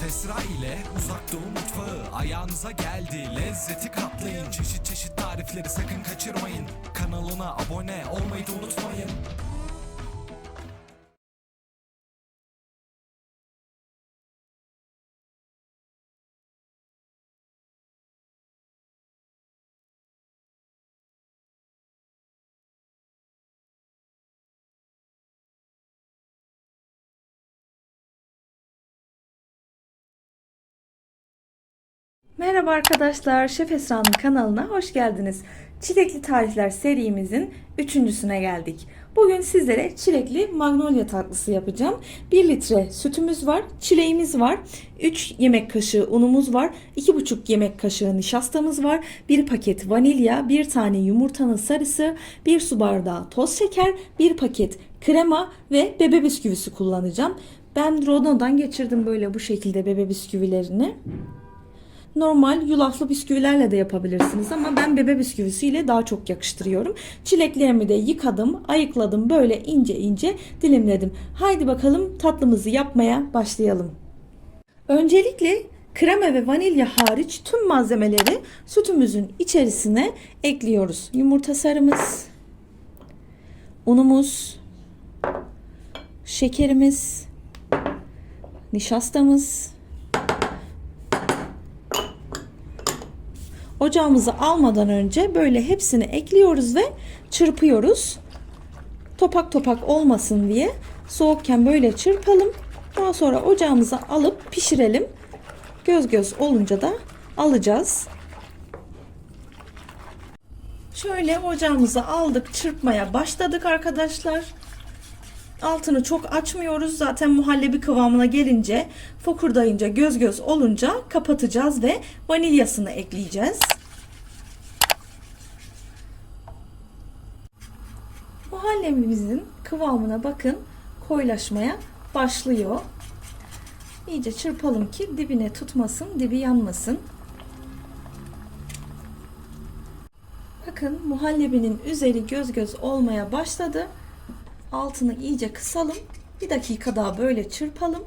Şef Esra ile uzak doğu mutfağı. Ayağınıza geldi. Lezzeti katlayın çeşit çeşit tarifleri sakın kaçırmayın. Kanalına abone olmayı da unutmayın Merhaba arkadaşlar, Şef Esra'nın kanalına hoş geldiniz. Çilekli tarifler serimizin üçüncüsüne geldik. Bugün sizlere çilekli magnolia tatlısı yapacağım. 1 litre sütümüz var, çileğimiz var, 3 yemek kaşığı unumuz var, 2,5 yemek kaşığı nişastamız var, 1 paket vanilya, 1 tane yumurtanın sarısı, 1 su bardağı toz şeker, 1 paket krema ve bebe bisküvisi kullanacağım. Ben Rodon'dan geçirdim böyle bu şekilde bebe bisküvilerini. Normal yulaflı bisküvilerle de yapabilirsiniz ama ben bebe bisküvisiyle daha çok yakıştırıyorum. Çileklerimi de yıkadım, ayıkladım, böyle ince ince dilimledim. Haydi bakalım tatlımızı yapmaya başlayalım. Öncelikle krema ve vanilya hariç tüm malzemeleri sütümüzün içerisine ekliyoruz. Yumurta sarımız, unumuz, şekerimiz, nişastamız, Ocağımızı almadan önce böyle hepsini ekliyoruz ve çırpıyoruz. Topak topak olmasın diye soğukken böyle çırpalım. Daha sonra ocağımıza alıp pişirelim. Göz göz olunca da alacağız. Şöyle ocağımıza aldık, çırpmaya başladık arkadaşlar. Altını çok açmıyoruz. Zaten muhallebi kıvamına gelince, fokurdayınca, göz göz olunca kapatacağız ve vanilyasını ekleyeceğiz. Muhallebimizin kıvamına bakın koyulaşmaya başlıyor. İyice çırpalım ki dibine tutmasın, dibi yanmasın. Bakın muhallebinin üzeri göz göz olmaya başladı. Altını iyice kısalım. Bir dakika daha böyle çırpalım.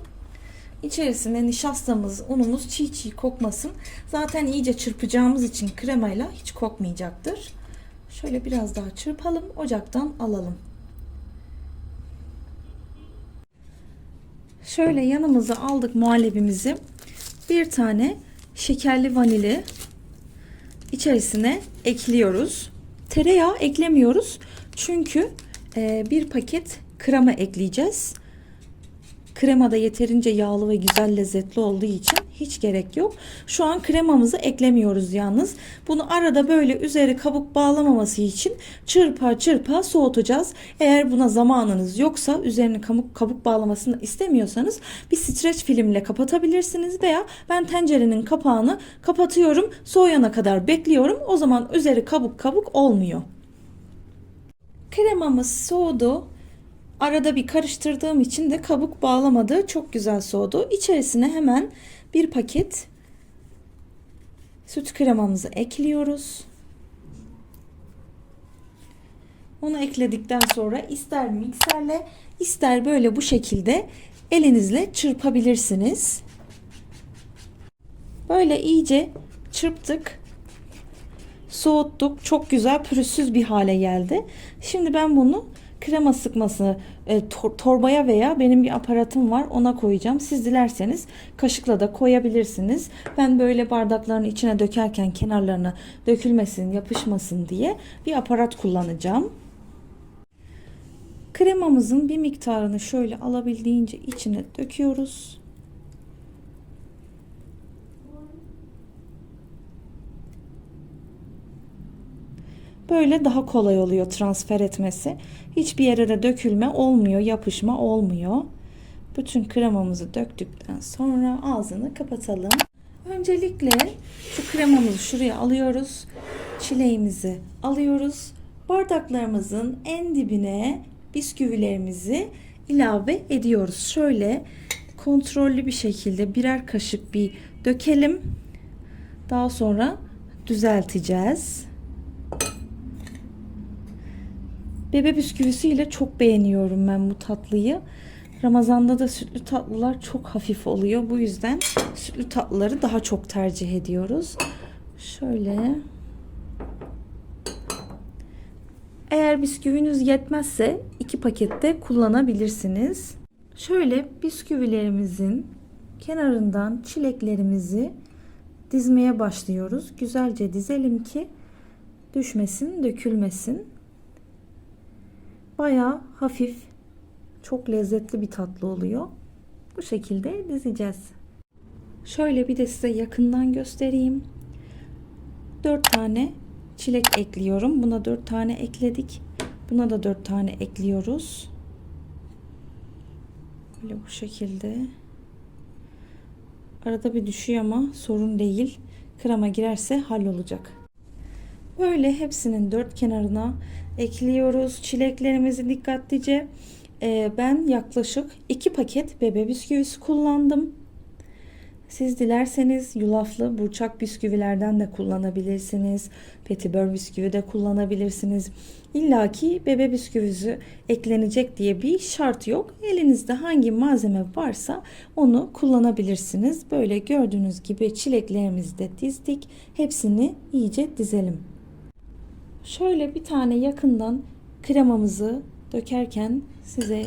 İçerisine nişastamız, unumuz çiğ çiğ kokmasın. Zaten iyice çırpacağımız için kremayla hiç kokmayacaktır. Şöyle biraz daha çırpalım. Ocaktan alalım. Şöyle yanımıza aldık muhallebimizi. Bir tane şekerli vanili içerisine ekliyoruz. Tereyağı eklemiyoruz. Çünkü e, bir paket krema ekleyeceğiz. Krema da yeterince yağlı ve güzel lezzetli olduğu için hiç gerek yok. Şu an kremamızı eklemiyoruz yalnız. Bunu arada böyle üzeri kabuk bağlamaması için çırpa çırpa soğutacağız. Eğer buna zamanınız yoksa üzerini kabuk, kabuk bağlamasını istemiyorsanız bir streç filmle kapatabilirsiniz veya ben tencerenin kapağını kapatıyorum. Soğuyana kadar bekliyorum. O zaman üzeri kabuk kabuk olmuyor. Kremamız soğudu. Arada bir karıştırdığım için de kabuk bağlamadı. Çok güzel soğudu. İçerisine hemen bir paket süt kremamızı ekliyoruz. Onu ekledikten sonra ister mikserle ister böyle bu şekilde elinizle çırpabilirsiniz. Böyle iyice çırptık. Soğuttuk. Çok güzel pürüzsüz bir hale geldi. Şimdi ben bunu krema sıkması e, tor- torbaya veya benim bir aparatım var ona koyacağım. Siz dilerseniz kaşıkla da koyabilirsiniz. Ben böyle bardakların içine dökerken kenarlarına dökülmesin, yapışmasın diye bir aparat kullanacağım. Kremamızın bir miktarını şöyle alabildiğince içine döküyoruz. Böyle daha kolay oluyor transfer etmesi. Hiçbir yere de dökülme olmuyor, yapışma olmuyor. Bütün kremamızı döktükten sonra ağzını kapatalım. Öncelikle şu kremamızı şuraya alıyoruz. Çileğimizi alıyoruz. Bardaklarımızın en dibine bisküvilerimizi ilave ediyoruz. Şöyle kontrollü bir şekilde birer kaşık bir dökelim. Daha sonra düzelteceğiz. Bebe bisküvisiyle çok beğeniyorum ben bu tatlıyı. Ramazanda da sütlü tatlılar çok hafif oluyor. Bu yüzden sütlü tatlıları daha çok tercih ediyoruz. Şöyle. Eğer bisküviniz yetmezse iki pakette kullanabilirsiniz. Şöyle bisküvilerimizin kenarından çileklerimizi dizmeye başlıyoruz. Güzelce dizelim ki düşmesin, dökülmesin. Bayağı hafif, çok lezzetli bir tatlı oluyor. Bu şekilde dizeceğiz. Şöyle bir de size yakından göstereyim. 4 tane çilek ekliyorum. Buna 4 tane ekledik. Buna da 4 tane ekliyoruz. Böyle bu şekilde. Arada bir düşüyor ama sorun değil. Krema girerse hallolacak. Böyle hepsinin dört kenarına ekliyoruz. Çileklerimizi dikkatlice. Ee, ben yaklaşık 2 paket bebe bisküvisi kullandım. Siz dilerseniz yulaflı burçak bisküvilerden de kullanabilirsiniz. Petibör bisküvi de kullanabilirsiniz. İlla ki bebe bisküvisi eklenecek diye bir şart yok. Elinizde hangi malzeme varsa onu kullanabilirsiniz. Böyle gördüğünüz gibi çileklerimizi de dizdik. Hepsini iyice dizelim. Şöyle bir tane yakından kremamızı dökerken size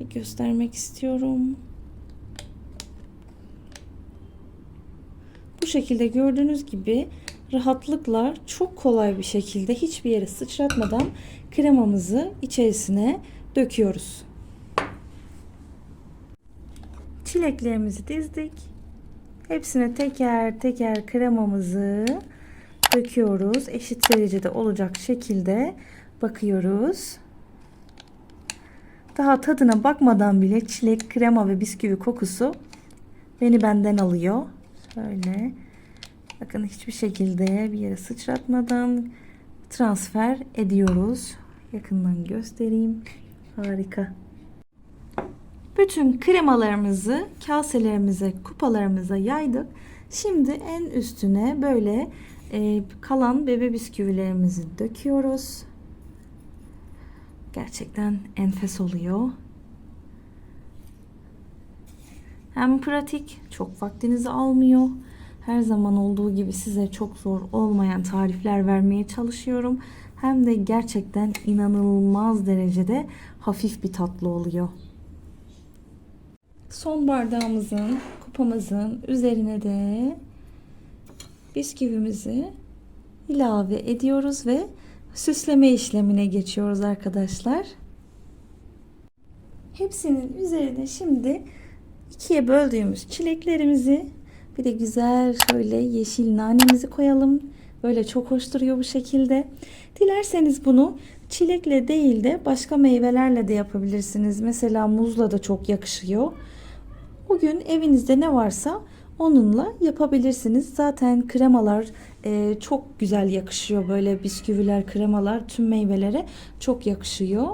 bir göstermek istiyorum. Bu şekilde gördüğünüz gibi rahatlıkla çok kolay bir şekilde hiçbir yere sıçratmadan kremamızı içerisine döküyoruz. Çileklerimizi dizdik. Hepsine teker teker kremamızı döküyoruz. Eşit derecede olacak şekilde bakıyoruz. Daha tadına bakmadan bile çilek, krema ve bisküvi kokusu beni benden alıyor. Şöyle. Bakın hiçbir şekilde bir yere sıçratmadan transfer ediyoruz. Yakından göstereyim. Harika. Bütün kremalarımızı kaselerimize, kupalarımıza yaydık. Şimdi en üstüne böyle e, kalan bebe bisküvilerimizi döküyoruz. Gerçekten enfes oluyor. Hem pratik, çok vaktinizi almıyor. Her zaman olduğu gibi size çok zor olmayan tarifler vermeye çalışıyorum. Hem de gerçekten inanılmaz derecede hafif bir tatlı oluyor. Son bardağımızın, kupamızın üzerine de bisküvimizi ilave ediyoruz ve süsleme işlemine geçiyoruz arkadaşlar. Hepsinin üzerine şimdi ikiye böldüğümüz çileklerimizi bir de güzel şöyle yeşil nanemizi koyalım. Böyle çok hoş duruyor bu şekilde. Dilerseniz bunu çilekle değil de başka meyvelerle de yapabilirsiniz. Mesela muzla da çok yakışıyor. Bugün evinizde ne varsa onunla yapabilirsiniz. Zaten kremalar e, çok güzel yakışıyor. Böyle bisküviler, kremalar tüm meyvelere çok yakışıyor.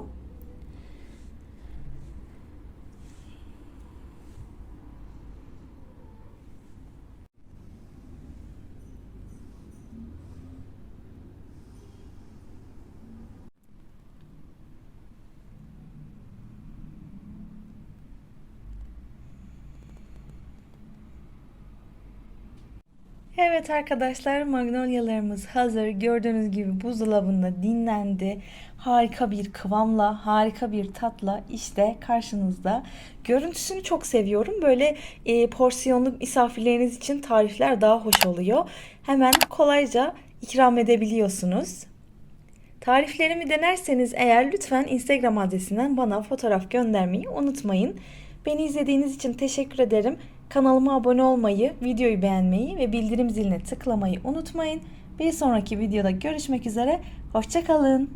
Evet arkadaşlar magnolyalarımız hazır. Gördüğünüz gibi buzdolabında dinlendi. Harika bir kıvamla, harika bir tatla işte karşınızda. Görüntüsünü çok seviyorum. Böyle e, porsiyonluk misafirleriniz için tarifler daha hoş oluyor. Hemen kolayca ikram edebiliyorsunuz. Tariflerimi denerseniz eğer lütfen Instagram adresinden bana fotoğraf göndermeyi unutmayın. Beni izlediğiniz için teşekkür ederim. Kanalıma abone olmayı, videoyu beğenmeyi ve bildirim ziline tıklamayı unutmayın. Bir sonraki videoda görüşmek üzere. Hoşçakalın.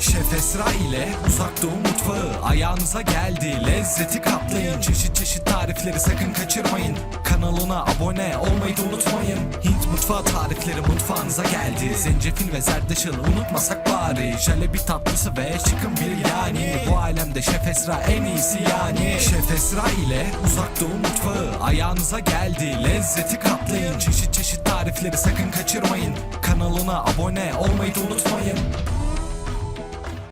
Şef Esra ile Uzak Doğu Mutfağı. Ayağınıza geldi Lezzeti katlayın Çeşit çeşit tarifleri sakın kaçırmayın. Kanalına abone olmayı da unutmayın. Hint mutfağı tarifleri mutfağınıza geldi. Zencefil ve zerdeçal unutmasak bari. Jalebi tatlısı ve çıkın bir yani. Bu alemde Şef Esra en iyisi yani. Şef Esra ile Uzak Doğu Mutfağı. Ayağınıza geldi Lezzeti katlayın Çeşit çeşit tarifleri sakın kaçırmayın. Kanalına abone olmayı da unutmayın